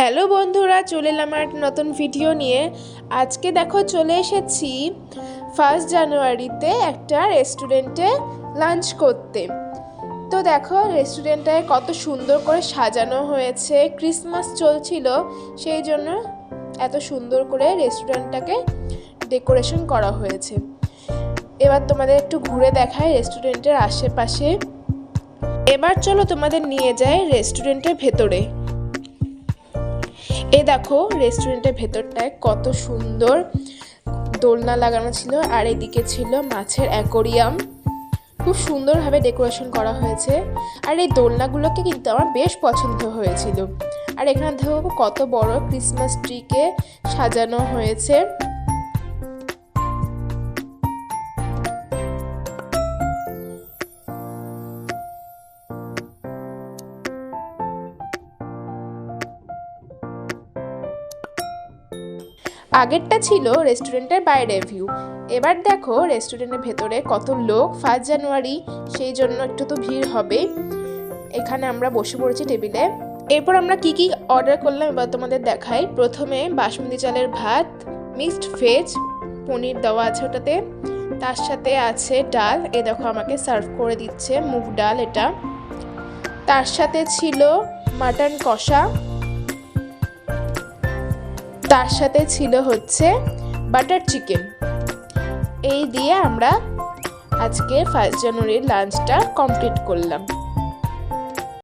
Hello বন্ধুরা, চলে এলাম আর নতুন ভিডিও নিয়ে। আজকে দেখো চলে এসেছি ফার্স্ট জানুয়ারিতে একটা রেস্টুরেন্টে লাঞ্চ করতে। তো দেখো রেস্টুরেন্টটায় কত সুন্দর করে সাজানো হয়েছে ক্রিসমাস চলছিল, সেই জন্য এত সুন্দর করে রেস্টুরেন্টটাকে ডেকোরেশন করা হয়েছে। এবার তোমাদের একটু ঘুরে দেখায় রেস্টুরেন্টের আশেপাশে। এবার চলো তোমাদের নিয়ে যায় রেস্টুরেন্টের ভেতরে। এ দেখো রেস্টুরেন্টের ভেতরটায় কত সুন্দর দোলনা লাগানো ছিল আর এদিকে ছিল মাছের অ্যাকোরিয়াম খুব সুন্দরভাবে ডেকোরেশন করা হয়েছে। আর এই দোলনাগুলোকে কিন্তু আমার বেশ পছন্দ হয়েছিল। আর এখানে দেখো কত বড় ক্রিসমাস ট্রিকে সাজানো হয়েছে। আগেরটা ছিল রেস্টুরেন্টের বাইরের ভিউ এবার দেখো রেস্টুরেন্টের ভেতরে কত লোক ফার্স্ট জানুয়ারি সেই জন্য একটু তো ভিড় হবে। এখানে আমরা বসে পড়েছি টেবিলে এরপর আমরা কি কি অর্ডার করলাম এবার তোমাদের দেখাই। প্রথমে বাসমতি চালের ভাত মিক্সড ভেজ পনির দেওয়া আছে ওটাতে। তার সাথে আছে ডাল। এ দেখো আমাকে সার্ভ করে দিচ্ছে, মুগ ডাল এটা। তার সাথে ছিল মাটন কষা। তার সাথে ছিল হচ্ছে বাটার চিকেন। এই দিয়ে আমরা আজকে ফার্স্ট জানুয়ারির লাঞ্চটা কমপ্লিট করলাম।